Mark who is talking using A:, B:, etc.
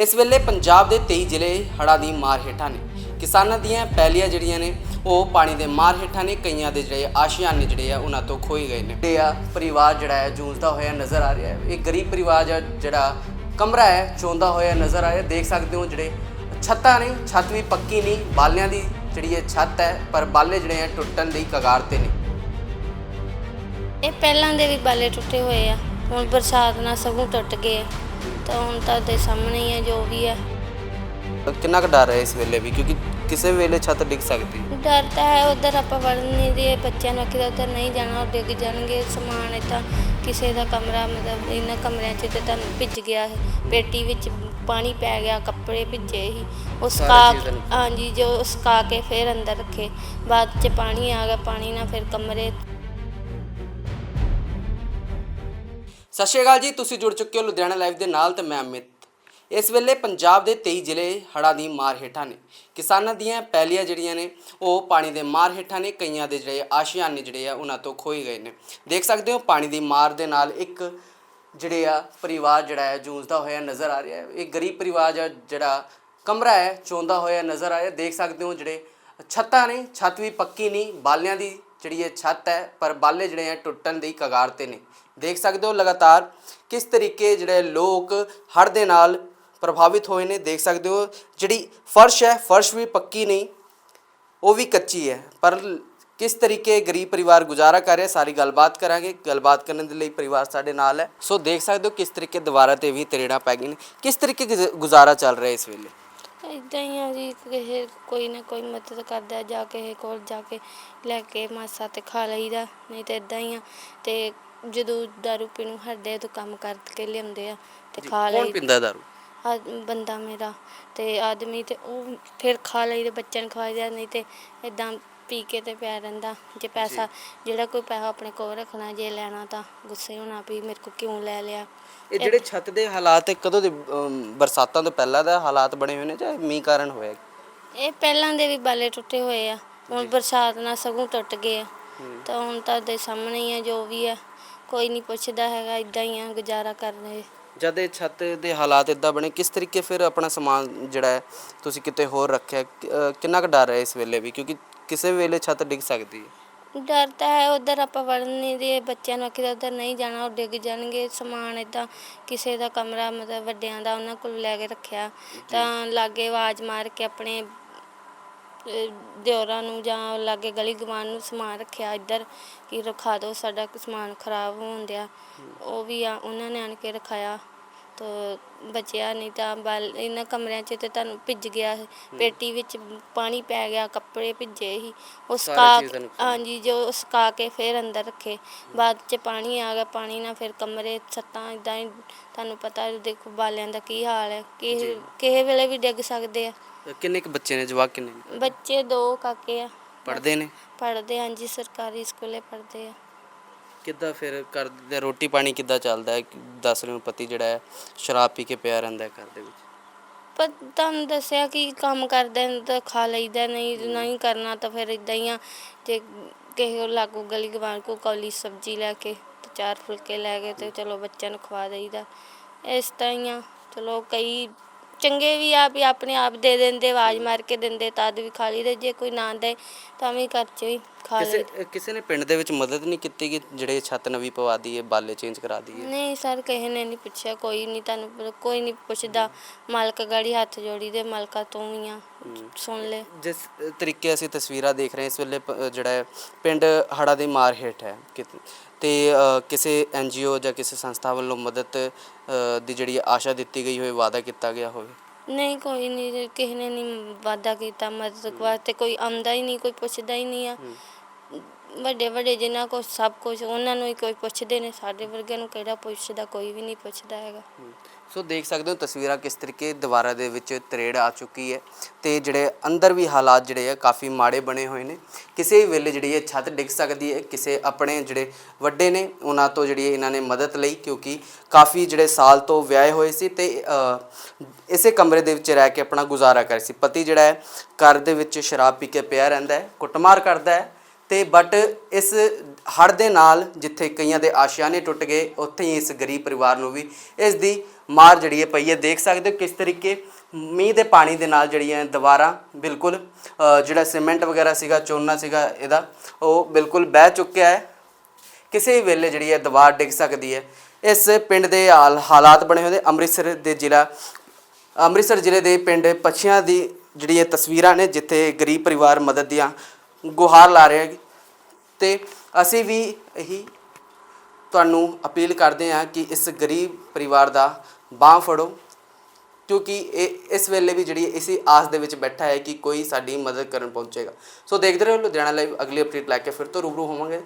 A: ਇਸ ਵੇਲੇ ਪੰਜਾਬ ਦੇ 23 ਜ਼ਿਲ੍ਹੇ ਹੜ੍ਹਾਂ ਦੀ ਮਾਰ ਹੇਠਾਂ ਨੇ। ਕਿਸਾਨਾਂ ਦੀਆਂ ਪੈਲੀਆਂ ਜਿਹੜੀਆਂ ਨੇ, ਉਹ ਪਾਣੀ ਦੇ ਮਾਰ ਹੇਠਾਂ ਨੇ। ਕਈਆਂ ਦੇ ਜਿਹੜੇ ਆਸ਼ੀਆਨੇ ਜਿਹੜੇ ਆ, ਉਹਨਾਂ ਤੋਂ ਖੋਏ ਗਏ ਨੇ। ਤੇ ਆ ਪਰਿਵਾਰ ਜਿਹੜਾ ਹੈ, ਜੂਝਦਾ ਹੋਇਆ ਨਜ਼ਰ ਆ ਰਿਹਾ ਹੈ। ਇਹ ਗਰੀਬ ਪਰਿਵਾਰ ਜਿਹੜਾ ਕਮਰਾ ਹੈ, ਚੋਂਦਾ ਹੋਇਆ ਨਜ਼ਰ ਆ ਰਿਹਾ। ਦੇਖ ਸਕਦੇ ਹੋ ਜਿਹੜੇ ਛੱਤਾਂ ਨੇ, ਛੱਤ ਵੀ ਪੱਕੀ ਨਹੀਂ, ਬਾਲਿਆਂ ਦੀ ਜਿਹੜੀ ਇਹ ਛੱਤ ਹੈ, ਪਰ ਬਾਲੇ ਜਿਹੜੇ ਆ, ਟੁੱਟਣ ਦੀ ਕਗਾਰ ਤੇ ਨੇ।
B: ਇਹ ਪਹਿਲਾਂ ਦੇ ਵੀ ਬਾਲੇ ਟੁੱਟੇ ਹੋਏ ਆ। ਹੁਣ ਬਰਸਾਤ ਨਾਲ ਸਗੋਂ ਟੁੱਟ ਗਏ ਆ। ਤਾਂ ਹੁਣ ਤਾਂ ਦੇ ਸਾਹਮਣੇ ਹੀ ਆ ਜੋ ਵੀ ਆ।
A: ਕਿੰਨਾ ਕੁ ਡਰ ਹੈ ਇਸ ਵੇਲੇ ਵੀ? ਕਿਉਂਕਿ ਕਿਸੇ ਵੇਲੇ ਛੱਤ ਡਿੱਗ ਸਕਦੀ। ਹੈ
B: ਡਰ ਤਾਂ ਹੈ ਉਧਰ ਆਪਾਂ ਵੜਨ ਨਹੀਂ ਦੇ ਬੱਚਿਆਂ ਨੂੰ ਕਿਤੇ ਉਧਰ ਨਹੀਂ ਜਾਣਾ ਉਹ ਡਿੱਗ ਜਾਣਗੇ ਸਮਾਨ ਏਦਾਂ ਕਿਸੇ ਦਾ ਕਮਰਾ ਮਤਲਬ ਇਹਨਾਂ ਕਮਰਿਆਂ 'ਚ ਤੇ ਤੁਹਾਨੂੰ ਭਿੱਜ ਗਿਆ ਹੈ ਪੇਟੀ ਵਿੱਚ ਪਾਣੀ ਪੈ ਗਿਆ ਕੱਪੜੇ ਭਿੱਜੇ ਹੀ ਉਹ
A: ਸਾਰੀ
B: ਸੁਕਾ
A: ਚੀਜ਼ਾਂ ਨੂੰ।
B: ਹਾਂਜੀ ਜੋ ਸੁਕਾ ਕੇ ਫਿਰ ਅੰਦਰ ਰੱਖੇ ਬਾਅਦ 'ਚ ਪਾਣੀ ਆ ਗਿਆ ਪਾਣੀ ਨਾਲ ਫਿਰ ਕਮਰੇ
A: ਸਤਿ ਸ਼੍ਰੀ ਅਕਾਲ ਜੀ, ਤੁਸੀਂ ਜੁੜ ਚੁੱਕੇ ਹੋ ਲੁਧਿਆਣਾ ਲਾਈਵ ਦੇ ਨਾਲ ਤੇ ਮੈਂ ਅਮਿਤ। ਇਸ ਵੇਲੇ ਪੰਜਾਬ ਦੇ 23 ਜ਼ਿਲ੍ਹੇ ਹੜ੍ਹਾਂ ਦੀ ਮਾਰ ਹੇਠਾਂ ਨੇ। ਕਿਸਾਨਾਂ ਦੀਆਂ ਪਹਿਲੀਆਂ ਜਿਹੜੀਆਂ ਨੇ, ਉਹ ਪਾਣੀ ਦੇ ਮਾਰ ਹੇਠਾਂ ਨੇ, ਕਈਆਂ ਦੇ ਜਿਹੜੇ ਆਸ਼ੀਆਨੇ ਜਿਹੜੇ ਆ, ਉਹਨਾਂ ਤੋਂ ਖੋਏ ਗਏ ਨੇ। ਦੇਖ ਸਕਦੇ ਹੋ, ਪਾਣੀ ਦੀ ਮਾਰ ਦੇ ਨਾਲ ਇੱਕ ਜਿਹੜੇ ਆ ਪਰਿਵਾਰ ਜਿਹੜਾ ਹੈ, ਜੂਝਦਾ ਹੋਇਆ ਨਜ਼ਰ ਆ ਰਿਹਾ ਹੈ। ਇਹ ਗਰੀਬ ਪਰਿਵਾਰ ਆ ਜਿਹੜਾ ਕਮਰਾ ਹੈ, ਚੋਂਦਾ ਹੋਇਆ ਨਜ਼ਰ ਆ ਰਿਹਾ। ਦੇਖ ਸਕਦੇ ਹੋ ਜਿਹੜੇ ਛੱਤਾਂ ਨੇ, ਛੱਤ ਵੀ ਪੱਕੀ ਨਹੀਂ, ਬਾਲਿਆਂ ਦੀ ਜਿਹੜੀ ਇਹ ਛੱਤ ਹੈ, ਪਰ ਬਾਲੇ ਜਿਹੜੇ ਆ ਟੁੱਟਣ ਦੀ ਕਗਾਰ ਤੇ ਨੇ। ਦੇਖ ਸਕਦੇ ਹੋ ਲਗਾਤਾਰ ਕਿਸ ਤਰੀਕੇ ਜਿਹੜੇ ਲੋਕ ਹੜ੍ਹ ਦੇ ਨਾਲ ਪ੍ਰਭਾਵਿਤ ਹੋਏ ਨੇ। ਦੇਖ ਸਕਦੇ ਹੋ ਜਿਹੜੀ ਫਰਸ਼ ਹੈ, ਫਰਸ਼ ਵੀ ਪੱਕੀ ਨਹੀਂ, ਉਹ ਵੀ ਕੱਚੀ ਹੈ। ਪਰ ਕਿਸ ਤਰੀਕੇ ਗਰੀਬ ਪਰਿਵਾਰ ਗੁਜ਼ਾਰਾ ਕਰ ਰਿਹਾ, ਸਾਰੀ ਗੱਲਬਾਤ ਕਰਾਂਗੇ। ਗੱਲਬਾਤ ਕਰਨ ਦੇ ਲਈ ਪਰਿਵਾਰ ਸਾਡੇ ਨਾਲ ਹੈ। ਸੋ ਦੇਖ ਸਕਦੇ ਹੋ ਕਿਸ ਤਰੀਕੇ ਦੀਵਾਰਾਂ ਤੇ ਵੀ ਤਰੇੜਾਂ ਪੈ ਗਈਆਂ ਨੇ। ਕਿਸ ਤਰੀਕੇ ਗੁਜ਼- ਗੁਜ਼ਾਰਾ ਚੱਲ ਰਿਹਾ ਇਸ ਵੇਲੇ।
B: ਇਦਾਂ ਹੀ ਆ ਜੀ ਕਿਸੇ ਕੋਈ ਨਾ ਕੋਈ ਮਦਦ ਕਰਦਾ ਜਾ ਕੇ ਕਿਸੇ ਕੋਲ ਜਾ ਕੇ ਲੈ ਕੇ ਮਾਸਾ ਤੇ ਖਾ ਲਈਦਾ ਨਹੀਂ ਤੇ ਇਦਾਂ ਹੀ ਆ। ਤੇ ਜਦੋਂ ਦਾਰੂ ਪੀਣ ਹਟਦੇ ਆ ਤਾਂ ਕੰਮ ਕਰਕੇ ਲਿਆਉਂਦੇ ਆ ਤੇ ਖਾ
A: ਕੌਣ
B: ਲਈ।
A: ਪਿੰਦਾ ਦਾਰੂ?
B: ਆ ਬੰਦਾ ਮੇਰਾ ਤੇ ਆਦਮੀ ਤੇ ਉਹ ਫਿਰ ਖਾ ਲਈਦੇ ਬੱਚਿਆਂ ਨੂੰ ਖਵਾਈਦਾ ਨਹੀਂ ਤੇ ਇਦਾਂ ਪੀ ਕੇ ਤੇ ਪਿਆ ਰਹਿੰਦਾ। ਜੇ ਪੈਸਾ ਜਿਹੜਾ ਕੋਈ ਪੈਸਾ ਆਪਣੇ ਕੋਲ ਰੱਖਣਾ ਜੇ ਲੈਣਾ ਤਾਂ ਗੁੱਸੇ ਹੋਣਾ ਵੀ ਮੇਰੇ ਕੋ ਕਿਉਂ ਲੈ ਲਿਆ।
A: ਇਹ ਜਿਹੜੇ ਛੱਤ ਦੇ ਹਾਲਾਤ ਹੈ ਕਦੋਂ ਦੇ ਅਮ, ਬਰਸਾਤਾਂ ਤੋਂ ਪਹਿਲਾਂ ਦਾ ਹਾਲਾਤ ਬਣੇ ਹੋਏ ਨੇ ਜਾਂ ਮੀਂਹ ਕਾਰਨ ਹੋਇਆ?
B: ਇਹ ਪਹਿਲਾਂ ਦੇ ਵੀ ਬਾਲੇ ਟੁੱਟੇ ਹੋਏ ਆ। ਹੁਣ ਬਰਸਾਤ ਨਾਲ ਸਗੋਂ ਟੁੱਟ ਗਏ ਆ। ਤਾਂ ਹੁਣ ਤਾਂ ਦੇ ਸਾਹਮਣੇ ਹੀ ਆ ਜੋ ਵੀ ਆ। ਕੋਈ ਨਹੀਂ ਪੁੱਛਦਾ ਹੈਗਾ ਇਦਾਂ ਹੀ ਆ ਗੁਜ਼ਾਰਾ ਕਰ ਰਹੇ।
A: ਜਦ ਇਹ ਛੱਤ ਦੇ ਹਾਲਾਤ ਇਦਾਂ ਬਣੇ ਕਿਸ ਤਰੀਕੇ ਫਿਰ ਆਪਣਾ ਸਮਾਨ ਜਿਹੜਾ ਹੈ ਤੁਸੀਂ ਕਿਤੇ ਹੋਰ ਰੱਖਿਆ? ਕਿ- ਅਹ, ਕਿੰਨਾ ਕੁ ਡਰ ਹੈ ਇਸ ਵੇਲੇ ਵੀ? ਕਿਉਂਕਿ ਕਿਸੇ ਵੇਲੇ ਛੱਤ ਡਿੱਗ ਸਕਦੀ ਹੈ?
B: ਡਰ ਤਾਂ ਹੈ ਉਧਰ ਆਪਾਂ ਵੜਨ ਨਹੀਂ ਦੇ ਬੱਚਿਆਂ ਨੂੰ ਕਿਤੇ ਉਧਰ ਨਹੀਂ ਜਾਣਾ ਉਹ ਡਿੱਗ ਜਾਣਗੇ। ਸਮਾਨ ਏਦਾਂ ਕਿਸੇ ਦਾ ਕਮਰਾ ਮਤਲਬ ਵੱਡਿਆਂ ਦਾ ਉਹਨਾਂ ਕੋਲ ਲੈ ਕੇ ਰੱਖਿਆ। ਤਾਂ ਲਾਗੇ ਆਵਾਜ਼ ਮਾਰ ਕੇ ਆਪਣੇ ਅਹ, ਦਿਓਰਾਂ ਨੂੰ ਜਾਂ ਲਾਗੇ ਗਲੀ ਗਵਾਨ ਨੂੰ ਸਮਾਨ ਰੱਖਿਆ। ਇੱਧਰ ਕਿ ਰਖਾ ਦਿਓ ਸਾਡਾ ਸਮਾਨ ਖਰਾਬ ਹੋਣ ਡਿਆ ਉਹ ਵੀ ਆ ਉਹਨਾਂ ਨੇ ਆਣ ਕੇ ਰਖਾਇਆ। ਤਾਂ ਬਚਿਆ ਨਹੀਂ ਤਾਂ ਬਲ ਇਹਨਾਂ ਕਮਰਿਆਂ 'ਚ ਤੇ ਤੁਹਾਨੂੰ ਭਿੱਜ ਗਿਆ। ਪੇਟੀ ਵਿੱਚ ਪਾਣੀ ਪੈ ਗਿਆ ਕੱਪੜੇ ਭਿੱਜੇ ਸੀ। ਉਹ
A: ਸਾਰੀ
B: ਸੁਕਾ
A: ਨੁਕਸਾਨ।
B: ਹਾਂਜੀ ਜੋ ਸੁਕਾ ਕੇ ਫਿਰ ਅੰਦਰ ਰੱਖੇ। ਬਾਅਦ 'ਚ ਪਾਣੀ ਆ ਗਿਆ ਪਾਣੀ ਨਾਲ ਫਿਰ ਕਮਰੇ ਛੱਤਾਂ ਇਦਾਂ ਹੀ ਤੁਹਾਨੂੰ ਪਤਾ ਦੇਖੋ ਬਾਲਿਆਂ ਦਾ ਕੀ ਹਾਲ ਹੈ। ਕਿਸੇ ਕਿਸੇ ਵੇਲੇ ਵੀ ਡਿੱਗ ਸਕਦੇ ਆ।
A: ਕਿੰਨੇ ਕੁ ਬੱਚੇ ਨੇ ਜਵਾਕ ਕਿੰਨੇ ਨੇ?
B: ਬੱਚੇ ਦੋ ਕਾਕੇ ਆ।
A: ਪੜ੍ਹਦੇ ਨੇ?
B: ਪੜ੍ਹਦੇ ਹਾਂਜੀ ਸਰਕਾਰੀ ਸਕੂਲੇ ਪੜ੍ਹਦੇ ਆ।
A: ਕਿੱਦਾਂ ਫਿਰ ਘਰ ਦੇ ਰੋਟੀ ਪਾਣੀ ਕਿੱਦਾਂ ਚੱਲਦਾ ਹੈ? ਦੱਸ ਰਹੇ ਹੋ ਪਤੀ ਜਿਹੜਾ ਹੈ, ਸ਼ਰਾਬ ਪੀ ਕੇ ਪਿਆ ਰਹਿੰਦਾ ਹੈ ਘਰ ਦੇ ਵਿੱਚ।
B: ਪਰ ਤੁਹਾਨੂੰ ਦੱਸਿਆ ਕਿ ਕੰਮ ਕਰਦੇ ਨੇ ਤਾਂ ਖਾ ਲਈਦਾ, ਨਹੀਂ ਨਹੀਂ ਕਰਨਾ ਤਾਂ ਫਿਰ ਇਦਾਂ ਹੀ ਆ। ਤੇ ਕਿਸੇ ਕੋਲ ਲਾਗੂ ਗਲੀ ਗਵਾਨ ਕੋ ਕੌਲੀ ਸਬਜ਼ੀ ਲੈ ਕੇ ਤੇ ਚਾਰ ਫੁਲਕੇ ਲੈ ਕੇ ਤੇ ਚਲੋ ਬੱਚਿਆਂ ਨੂੰ ਖਵਾ ਦੇਈਦਾ। ਇਸ ਤਰ੍ਹਾਂ ਹੀ ਆ। ਚਲੋ ਕਈ ਚੰਗੇ ਵੀ ਆ ਵੀ ਆਪਣੇ ਆਪ ਦੇ ਦਿੰਦੇ, ਆਵਾਜ਼ ਮਾਰ ਕੇ ਦਿੰਦੇ, ਤਦ ਵੀ ਖਾ ਲਈਦੇ, ਜੇ ਕੋਈ ਨਾ ਦੇ ਤਾਂ ਵੀ ਘਰ 'ਚ ਵੀ ਖਾ
A: ਕਿਸੇ
B: ਲਈ
A: ਕਿਸੇ ਨੇ ਪਿੰਡ ਦੇ ਵਿੱਚ ਮਦਦ ਨਹੀਂ ਕੀਤੀ ਕਿ ਜਿਹੜੇ ਛੱਤ ਨਵੀਂ ਪਵਾ ਦਈਏ ਬਾਲੇ ਚੇਂਜ ਕਰਾ ਦਈਏ?
B: ਨਹੀਂ ਸਰ ਕਿਸੇ ਨੇ ਨਹੀਂ ਪੁੱਛਿਆ ਕੋਈ ਨਹੀਂ ਤੁਹਾਨੂੰ ਪਤਾ- ਕੋਈ ਨਹੀਂ ਪੁੱਛਦਾ। ਮਾਲਕ ਗਾੜੀ ਹੱਥ ਜੋੜੀ ਦੇ ਮਾਲਕਾ ਤੂੰ ਵੀ ਆ। ਸੁਣ ਲੈ।
A: ਜਿਸ ਤਰੀਕੇ ਅਸੀਂ ਤਸਵੀਰਾਂ ਦੇਖ ਰਹੇ ਹਾਂ ਇਸ ਵੇਲੇ ਪ- ਜਿਹੜਾ ਹੈ ਪਿੰਡ ਹੜਾ ਦੀ ਮਾਰ ਹੇਠ ਹੈ। ਕਿਤ- ਤੇ ਅ, ਕਿਸੇ ਐਨਜੀਓ ਜਾਂ ਕਿਸੇ ਸੰਸਥਾ ਵੱਲੋਂ ਮਦਦ ਅ, ਦੀ ਜਿਹੜੀ ਆਸ਼ਾ ਦਿੱਤੀ ਗਈ ਹੋਵੇ ਵਾਅਦਾ ਕੀਤਾ ਗਿਆ ਹੋਵੇ?
B: ਨਹੀਂ ਕੋਈ ਨਹੀਂ ਕਿਸੇ ਨੇ ਨਹੀਂ ਵਾਅਦਾ ਕੀਤਾ ਮਦਦ ਵਾਸਤੇ ਕੋਈ ਆਉਂਦਾ ਹੀ ਨਹੀਂ ਕੋਈ ਪੁੱਛਦਾ ਹੀ ਨਹੀਂ ਆ। ਵੱਡੇ ਵੱਡੇ ਜਿਨ੍ਹਾਂ ਕੋਲ ਸਭ ਕੁਝ ਉਹਨਾਂ ਨੂੰ ਹੀ ਕੋਈ ਪੁੱਛਦੇ ਨੇ, ਸਾਡੇ ਵਰਗਿਆਂ ਨੂੰ ਕਿਹੜਾ ਪੁੱਛਦਾ, ਕੋਈ ਵੀ ਨਹੀਂ ਪੁੱਛਦਾ ਹੈਗਾ।
A: ਸੋ ਦੇਖ ਸਕਦੇ ਹੋ ਤਸਵੀਰਾਂ ਕਿਸ ਤਰੀਕੇ ਦੀਵਾਰਾਂ ਦੇ ਵਿੱਚ ਤਰੇੜ ਆ ਚੁੱਕੀ ਹੈ ਤੇ ਜਿਹੜੇ ਅੰਦਰ ਵੀ ਹਾਲਾਤ ਜਿਹੜੇ ਆ ਕਾਫੀ ਮਾੜੇ ਬਣੇ ਹੋਏ ਨੇ। ਕਿਸੇ ਵੀ ਵੇਲੇ ਜਿਹੜੀ ਇਹ ਛੱਤ ਡਿੱਗ ਸਕਦੀ ਹੈ, ਕਿਸੇ ਆਪਣੇ ਜਿਹੜੇ ਵੱਡੇ ਨੇ, ਉਹਨਾਂ ਤੋਂ ਜਿਹੜੀ ਇਹਨਾਂ ਨੇ ਮਦਦ ਲਈ ਕਿਉਂਕਿ ਕਾਫੀ ਜਿਹੜੇ ਸਾਲ ਤੋਂ ਵਿਆਹੇ ਹੋਏ ਸੀ ਤੇ ਇਸੇ ਕਮਰੇ ਦੇ ਵਿੱਚ ਰਹਿ ਕੇ ਆਪਣਾ ਗੁਜ਼ਾਰਾ ਕਰ ਸੀ। ਪਤੀ ਜਿਹੜਾ ਹੈ, ਘਰ ਦੇ ਵਿੱਚ ਸ਼ਰਾਬ ਪੀ ਕੇ ਪਿਆ ਰਹਿੰਦਾ ਹੈ, ਕੁੱਟਮਾਰ ਕਰਦਾ ਹੈ ਤੇ ਬਟ ਇਸ ਹੜ੍ਹ ਦੇ ਨਾਲ ਜਿੱਥੇ ਕਈਆਂ ਦੇ ਆਸ਼ਿਆਨੇ ਟੁੱਟ ਗਏ, ਉੱਥੇ ਹੀ ਇਸ ਗਰੀਬ ਪਰਿਵਾਰ ਨੂੰ ਵੀ ਇਸ ਦੀ ਮਾਰ ਜਿਹੜੀ ਹੈ ਪਈ ਹੈ, ਦੇਖ ਸਕਦੇ ਹੋ ਕਿਸ ਤਰੀਕੇ ਮੀਂਹ ਦੇ ਪਾਣੀ ਦੇ ਨਾਲ ਜਿਹੜੀਆਂ ਦੀਵਾਰਾਂ ਬਿਲਕੁਲ ਜਿਹੜਾ ਸੀਮੈਂਟ ਵਗੈਰਾ ਸੀਗਾ, ਚੋਨਾ ਸੀਗਾ ਇਹਦਾ, ਉਹ ਬਿਲਕੁਲ ਬਹਿ ਚੁੱਕਿਆ ਹੈ। ਕਿਸੇ ਵੇਲੇ ਜਿਹੜੀ ਹੈ ਦੀਵਾਰ ਡਿੱਗ ਸਕਦੀ ਹੈ। ਇਸ ਪਿੰਡ ਦੇ ਹਾਲ, ਹਾਲਾਤ ਬਣੇ ਹੋਏ ਨੇ। ਅੰਮ੍ਰਿਤਸਰ ਦੇ ਜ਼ਿਲ੍ਹਾ, ਅੰਮ੍ਰਿਤਸਰ ਜ਼ਿਲ੍ਹੇ ਦੇ ਪਿੰਡ ਪੱਛੀਆਂ ਦੀ ਜਿਹੜੀ ਇਹ ਤਸਵੀਰਾਂ ਨੇ, ਜਿੱਥੇ ਗਰੀਬ ਪਰਿਵਾਰ ਮਦਦ ਦੀਆਂ ਗੁਹਾਰ ਲਾ ਰਹੇ ਤੇ ਅਸੀਂ ਵੀ ਇਹੀ ਤੁਹਾਨੂੰ ਅਪੀਲ ਕਰਦੇ ਹਾਂ ਕਿ ਇਸ ਗਰੀਬ ਪਰਿਵਾਰ ਦਾ ਬਾਹ ਫੜੋ, ਕਿਉਂਕਿ ਇਹ, ਇਸ ਵੇਲੇ ਵੀ ਜਿਹੜੀ ਇਸੇ ਆਸ ਦੇ ਵਿੱਚ ਬੈਠਾ ਹੈ ਕਿ ਕੋਈ ਸਾਡੀ ਮਦਦ ਕਰਨ ਪਹੁੰਚੇਗਾ। ਸੋ ਦੇਖਦੇ ਰਹੋ ਲੁਧਿਆਣਾ ਲਾਈਵ ਅਗਲੀ ਅਪਡੇਟ ਲੈ ਕੇ ਫਿਰ ਤੋਂ ਰੂਬਰੂ ਹੋਵਾਂਗੇ।